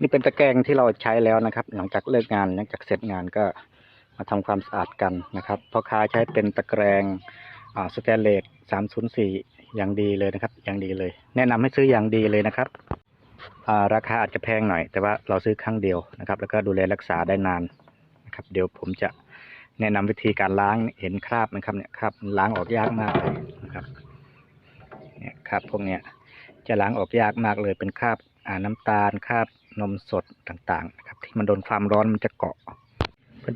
นี่เป็นตะแกรงที่เราใช้แล้วนะครับ หลังจากเลิกงานหลังจากเสร็จงานก็มาทำความสะอาดกันนะครับพ่อค้าใช้เป็นตะแกรงสแตนเลส304อย่างดีเลยนะครับ อย่างดีเลย แนะนำให้ซื้ออย่างดีเลยนะครับาราคาอาจจะแพงหน่อย แต่ว่าเราซื้อครั้งเดียวนะครับ แล้วก็ดูแลรักษาได้นานนะครับ เดี๋ยวผมจะแนะนำวิธีการล้างเห็นคราบนะครับเนี่ยคราบล้างออกยากมากเลยนะครับ เนี่ยคราบพวกเนี้ยจะล้างออกยากมากเลยเป็นคราบอ่าน้ำตาลคราบนมสดต่างๆนะครับที่มันโดนความร้อนมันจะเกาะ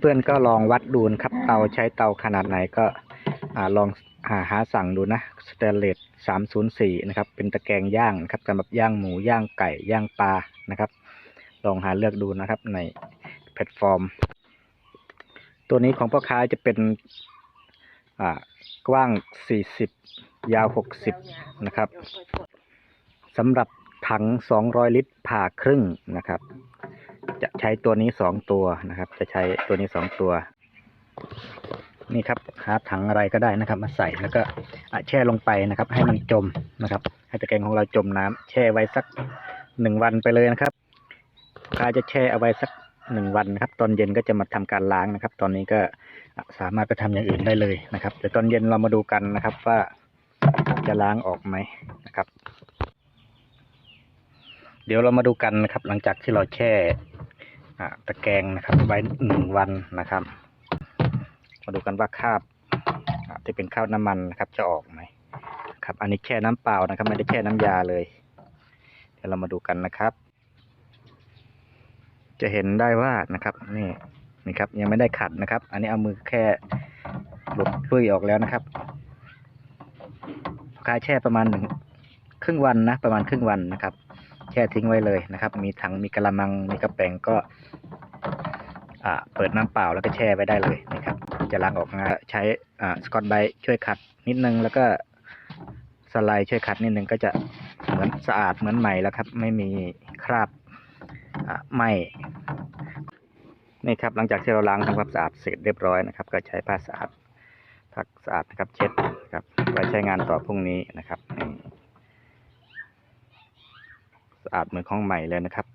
เพื่อนๆก็ลองวัดดูนะครับเตาใช้เตาขนาดไหนก็อลองหาหาสั่งดูนะสเตนเลส304นย์สี่นะครับเป็นตะแกรงย่างนะครับสำหรับย่างหมูย่างไก่ย่างปลานะครับ ลองหาเลือกดูนะครับในแพลตฟอร์ม ตัวนี้ของพ่อค้าจะเป็นกว้าง40 ยาว 60 นะครับสำหรับถัง 200 ลิตรผ่าครึ่งนะครับ จะใช้ตัวนี้สองตัวนะครับ จะใช้ตัวนี้สองตัว นี่ครับหาถังอะไรก็ได้นะครับ มาใส่แล้วก็แช่ลงไปนะครับ ให้มันจมนะครับ ให้ตะแกรงของเราจมน้ำแช่ไว้สักหนึ่งวันไปเลยนะครับกาจะแช่เอาไว้สักหนึ่งวันนะครับ ตอนเย็นก็จะมาทำการล้างนะครับ ตอนนี้ก็สามารถไปทำอย่างอื่นได้เลยนะครับเดี๋ยวตอนเย็นเรามาดูกันนะครับว่า จะล้างออกไหมนะครับ เดี๋ยวเรามาดูกันนะครับ หลังจากที่เราแช่ตะแกรงนะครับ ไว้หนึ่งวันนะครับ มาดูกันว่าคราบที่เป็นคราบน้ำมันนะครับ จะออกไหมครับ อันนี้แช่น้ำเปล่านะครับ ไม่ได้แช่น้ำยาเลย เดี๋ยวเรามาดูกันนะครับ จะเห็นได้ว่านะครับ นี่นี่ครับ ยังไม่ได้ขัดนะครับ อันนี้เอามือแค่หลุดลุยออกแล้วนะครับ คายแช่ประมาณหนึ่งครึ่งวันนะ ประมาณครึ่งวันนะครับ แช่ทิ้งไว้เลยนะครับ มีถังมีกระมังมีกระแป้งก็อ่าเปิดน้ำเปล่าแล้วก็แช่ไว้ได้เลยนะครับ จะล้างออกง่ายใช้อ่าสกอตไบรท์ช่วยขัดนิดนึงแล้วก็สไลด์ช่วยขัดนิดนึงก็จะเหมือนสะอาดเหมือนใหม่แล้วครับ ไม่มีคราบไหมนี่ครับหลังจากที่เราล้างทำความสะอาดเสร็จเรียบร้อยนะครับ ก็ใช้ผ้าสะอาด ผ้าสะอาดนะครับ เช็ดนะครับไว้ใช้งานต่อพรุ่งนี้นะครับสะอาดเหมือนของใหม่เลยนะครับ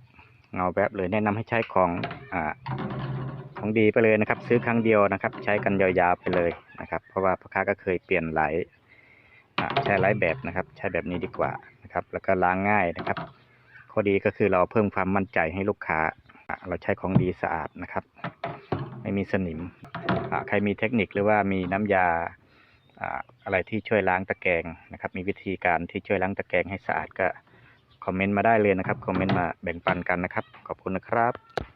เงาแวบเลยแนะนำให้ใช้ของอ่าของดีไปเลยนะครับ ซื้อครั้งเดียวนะครับ ใช้กันยาวๆไปเลยนะครับ เพราะว่าพ่อค้าก็เคยเปลี่ยนหลายอ่าใช้หลายแบบนะครับ ใช้แบบนี้ดีกว่านะครับ แล้วก็ล้างง่ายนะครับข้อดีก็คือเราเพิ่มความมั่นใจให้ลูกค้าอ่าเราใช้ของดีสะอาดนะครับ ไม่มีสนิมใครมีเทคนิคหรือว่ามีน้ำยายาอะไรที่ช่วยล้างตะแกรงนะครับ มีวิธีการที่ช่วยล้างตะแกรงให้สะอาดก็คอมเมนต์มาได้เลยนะครับ คอมเมนต์มาแบ่งปันกันนะครับ ขอบคุณนะครับ